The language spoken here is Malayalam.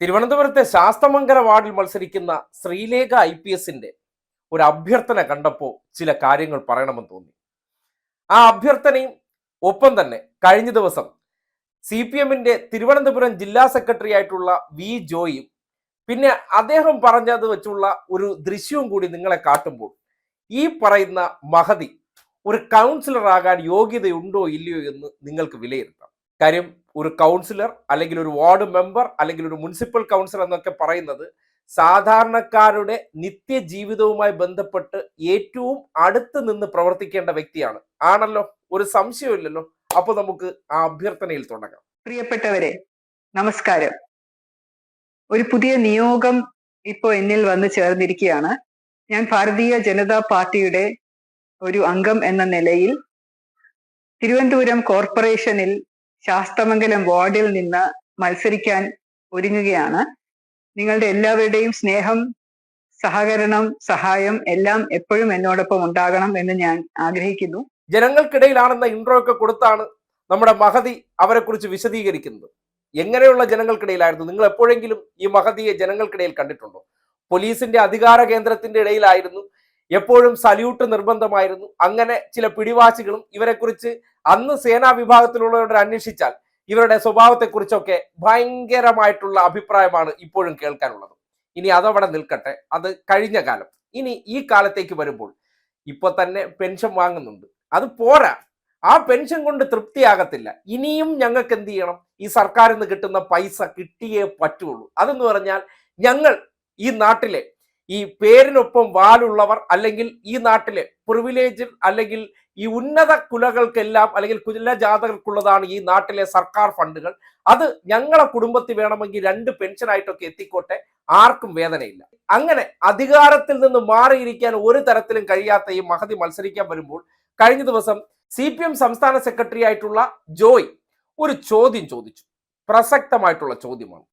തിരുവനന്തപുരത്തെ ശാസ്തമംഗല വാർഡിൽ മത്സരിക്കുന്ന ശ്രീലേഖ ഐ പി എസിന്റെ ഒരു അഭ്യർത്ഥന കണ്ടപ്പോൾ ചില കാര്യങ്ങൾ പറയണമെന്ന് തോന്നി. ആ അഭ്യർത്ഥനയും ഒപ്പം തന്നെ കഴിഞ്ഞ ദിവസം സി പി എമ്മിന്റെ തിരുവനന്തപുരം ജില്ലാ സെക്രട്ടറി ആയിട്ടുള്ള വി ജോയും പിന്നെ അദ്ദേഹം പറഞ്ഞത് വെച്ചുള്ള ഒരു ദൃശ്യവും കൂടി നിങ്ങളെ കാട്ടുമ്പോൾ ഈ പറയുന്ന മഹതി ഒരു കൗൺസിലർ ആകാൻ യോഗ്യതയുണ്ടോ ഇല്ലയോ എന്ന് നിങ്ങൾക്ക് വിലയിരുത്താം. കാര്യം ഒരു കൗൺസിലർ അല്ലെങ്കിൽ ഒരു വാർഡ് മെമ്പർ അല്ലെങ്കിൽ ഒരു മുനിസിപ്പൽ കൗൺസിലർ എന്നൊക്കെ പറയുന്നത് സാധാരണക്കാരുടെ നിത്യജീവിതവുമായി ബന്ധപ്പെട്ട് ഏറ്റവും അടുത്ത് നിന്ന് പ്രവർത്തിക്കേണ്ട വ്യക്തിയാണ്. ആണല്ലോ? ഒരു സംശയമില്ലല്ലോ? അപ്പൊ നമുക്ക് ആ അഭ്യർത്ഥനയിൽ തുടങ്ങാം. പ്രിയപ്പെട്ടവരെ നമസ്കാരം. ഒരു പുതിയ നിയോഗം ഇപ്പോൾ എന്നിൽ വന്ന് ചേർന്നിരിക്കുകയാണ്. ഞാൻ ഭാരതീയ ജനതാ പാർട്ടിയുടെ ഒരു അംഗം എന്ന നിലയിൽ തിരുവനന്തപുരം കോർപ്പറേഷനിൽ ശാസ്തമംഗലം വാർഡിൽ നിന്ന് മത്സരിക്കാൻ ഒരുങ്ങുകയാണ്. നിങ്ങളുടെ എല്ലാവരുടെയും സ്നേഹം സഹകരണം സഹായം എല്ലാം എപ്പോഴും എന്നോടൊപ്പം ഉണ്ടാകണം എന്ന് ഞാൻ ആഗ്രഹിക്കുന്നു. ജനങ്ങൾക്കിടയിലാണെന്ന ഇൻട്രോ ഒക്കെ കൊടുത്താണ് നമ്മുടെ മഹതി അവരെ കുറിച്ച് വിശദീകരിക്കുന്നത്. എങ്ങനെയുള്ള ജനങ്ങൾക്കിടയിലായിരുന്നു? നിങ്ങൾ എപ്പോഴെങ്കിലും ഈ മഹതിയെ ജനങ്ങൾക്കിടയിൽ കണ്ടിട്ടുണ്ടോ? പോലീസിന്റെ അധികാര കേന്ദ്രത്തിന്റെ ഇടയിലായിരുന്നു. എപ്പോഴും സല്യൂട്ട് നിർബന്ധമായിരുന്നു. അങ്ങനെ ചില പിടിവാശികളും ഇവരെക്കുറിച്ച് അന്ന് സേനാ വിഭാഗത്തിലുള്ളവരോട് അന്വേഷിച്ചാൽ ഇവരുടെ സ്വഭാവത്തെക്കുറിച്ചൊക്കെ ഭയങ്കരമായിട്ടുള്ള അഭിപ്രായമാണ് ഇപ്പോഴും കേൾക്കാനുള്ളത്. ഇനി അതവിടെ നിൽക്കട്ടെ. അത് കഴിഞ്ഞ കാലം. ഇനി ഈ കാലത്തേക്ക് വരുമ്പോൾ ഇപ്പൊ തന്നെ പെൻഷൻ വാങ്ങുന്നുണ്ട്. അത് പോരാ. ആ പെൻഷൻ കൊണ്ട് തൃപ്തിയാകത്തില്ല. ഇനിയും ഞങ്ങൾക്ക് എന്ത് ചെയ്യണം? ഈ സർക്കാരിൽ നിന്ന് കിട്ടുന്ന പൈസ കിട്ടിയേ പറ്റുള്ളൂ. അതെന്ന് പറഞ്ഞാൽ ഞങ്ങൾ ഈ നാട്ടിലെ ഈ പേരിനൊപ്പം വാലുള്ളവർ അല്ലെങ്കിൽ ഈ നാട്ടിലെ പ്രിവിലേജ് അല്ലെങ്കിൽ ഈ ഉന്നത കുലകൾക്കെല്ലാം അല്ലെങ്കിൽ കുല ജാതകർക്കുള്ളതാണ് ഈ നാട്ടിലെ സർക്കാർ ഫണ്ടുകൾ. അത് ഞങ്ങളെ കുടുംബത്തിൽ വേണമെങ്കിൽ രണ്ട് പെൻഷനായിട്ടൊക്കെ എത്തിക്കോട്ടെ. ആർക്കും വേദനയില്ല. അങ്ങനെ അധികാരത്തിൽ നിന്ന് മാറിയിരിക്കാൻ ഒരു തരത്തിലും കഴിയാത്ത ഈ മഹതി മത്സരിക്കാൻ വരുമ്പോൾ കഴിഞ്ഞ ദിവസം സി പി എം സംസ്ഥാന സെക്രട്ടറി ആയിട്ടുള്ള ജോയ് ഒരു ചോദ്യം ചോദിച്ചു. പ്രസക്തമായിട്ടുള്ള ചോദ്യമാണ്.